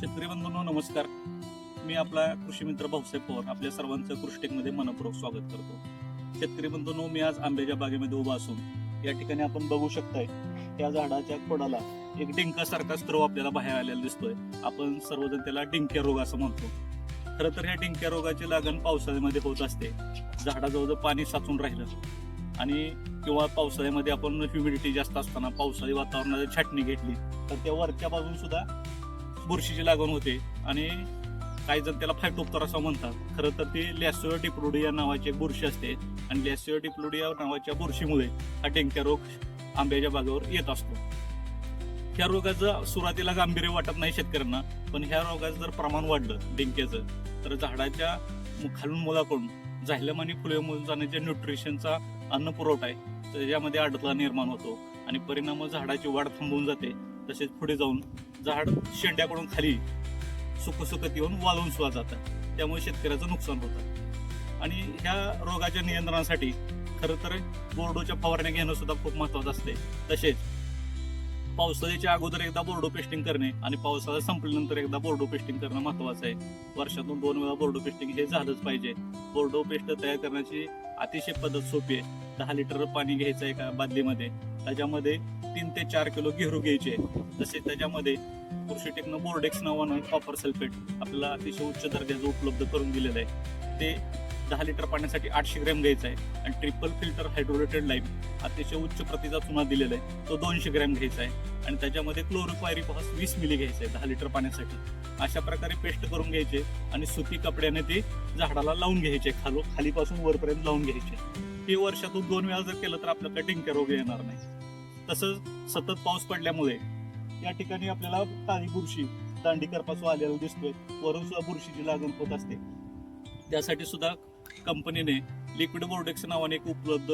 शेतकरी बंधूंनो नमस्कार. मी आपला कृषी मित्र भाऊसाहेब पवार. आपल्या सर्वांचं कृष्टेकमध्ये मनपूर्वक स्वागत करतो. शेतकरी बंधूंनो मी आज आंब्याच्या बागेमध्ये उभा असून या ठिकाणी आपण बघू शकताय त्या झाडाच्या खोडाला एक डिंकासारखा स्त्रव आपल्याला बाहेर आलेला दिसतोय. आपण सर्वजण त्याला डिंक्या रोग असं म्हणतो. खरं तर ह्या डिंक्या रोगाची लागण पावसाळ्यामध्ये होत असते. झाडाजवळ पाणी साचून राहिलं आणि किंवा पावसाळ्यामध्ये आपण ह्युमिडिटी जास्त असताना पावसाळी वातावरणाची छाटणी घेतली तर त्या वरच्या बाजून सुद्धा बुरशीची लागण होते आणि काही जण त्याला फायटोप्तर असं म्हणतात. खरं तर ती लॅसिओ डिप्लोडिया नावाची बुरशी असते आणि लॅसिओ डिप्लोडिया नावाच्या बुरशीमुळे हा टेंक्या रोग आंब्याच्या बागेवर येत असतो. ह्या रोगाचं सुरुवातीला गांभीर्य वाटत नाही शेतकऱ्यांना पण ह्या रोगाचं जर प्रमाण वाढलं डेंक्याचं तर झाडाच्या खालून मुलाकडून झायलम आणि फुले मुलं जाण्याच्या न्यूट्रिशनचा अन्न पुरवठा आहे. त्याच्यामध्ये अडथळा निर्माण होतो आणि परिणाम झाडाची वाढ थांबवून जाते. तसेच पुढे जाऊन झाड शेंड्याकडून खाली सुखसुखत येऊन वाळून सुद्धा जातं त्यामुळे शेतकऱ्याचं नुकसान होतं. आणि ह्या रोगाच्या नियंत्रणासाठी खरं तर बोर्डोच्या फवारण्या घेणं सुद्धा खूप महत्वाचं असते. तसेच पावसाळ्याच्या अगोदर एकदा बोर्डो पेस्टिंग करणे आणि पावसाळा संपल्यानंतर एकदा बोर्डो पेस्टिंग करणं महत्वाचं आहे. वर्षातून दोन वेळा बोर्डो पेस्टिंग हे झालंच पाहिजे. बोर्डो पेस्ट तयार करण्याची अतिशय पद्धत सोपी आहे. दहा लिटर पाणी घ्यायचं आहे एका बादलीमध्ये? त्याच्यामध्ये तीन ते चार किलो घेरू घ्यायचे. तसेच त्याच्यामध्ये कृषी टेक्नो बोर्डेक्स नावानं कॉपर सल्फेट आपल्याला अतिशय उच्च दर्जाचं उपलब्ध करून दिलेलं आहे. ते दहा लिटर पाण्यासाठी आठशे ग्रॅम घ्यायचं आहे आणि ट्रिपल फिल्टर हायड्रोरेटेड लाईम अतिशय उच्च प्रतीचा चुना दिलेला आहे. तो दोनशे ग्रॅम घ्यायचा आहे आणि त्याच्यामध्ये क्लोरोपायरिफॉस वीस मिली घ्यायचं आहे दहा लिटर पाण्यासाठी. अशा प्रकारे पेस्ट करून घ्यायचे आणि सुती कपड्याने ते झाडाला लावून घ्यायचे खालो खालीपासून वरपर्यंत लावून घ्यायचे. हे वर्षातून दोन वेळा जर केलं तर आपल्याला टिंक्या रोग येणार नाही. तसंच सतत पाऊस पडल्यामुळे या ठिकाणी आपल्याला काळी बुरशी दांडी करपासून आलेला दिसतोय. वरून सुद्धा बुरशीची लागण होत असते. त्यासाठी सुद्धा कंपनीने लिक्विड बोर्डेक्स नावाने एक उपलब्ध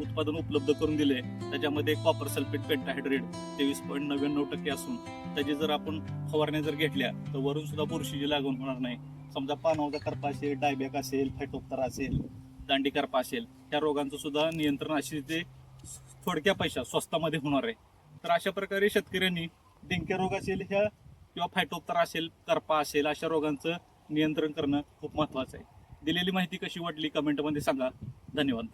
उत्पादन उपलब्ध करून दिले त्याच्यामध्ये कॉपर सल्फेट पेंटाहायड्रेट तेवीस पॉईंट नव्याण्णव टक्के असून त्याची जर आपण फवारण्या जर घेतल्या तर वरून सुद्धा बुरशीची लागण होणार नाही. समजा पानावचा करपा असेल डायबॅक असेल फॅटोप्तर असेल दांडी करपा असेल त्या रोगांचं सुद्धा नियंत्रण अशी ते थोडक्या पैशात स्वस्तामध्ये होणार आहे. तर अशा प्रकारे शेतकऱ्यांनी डेंक्या रोग असेल ह्या किंवा फायटोप्तर असेल करपा असेल अशा रोगांचं नियंत्रण करणं खूप महत्त्वाचं आहे. दिलेली माहिती कशी वाटली कमेंटमध्ये सांगा. धन्यवाद.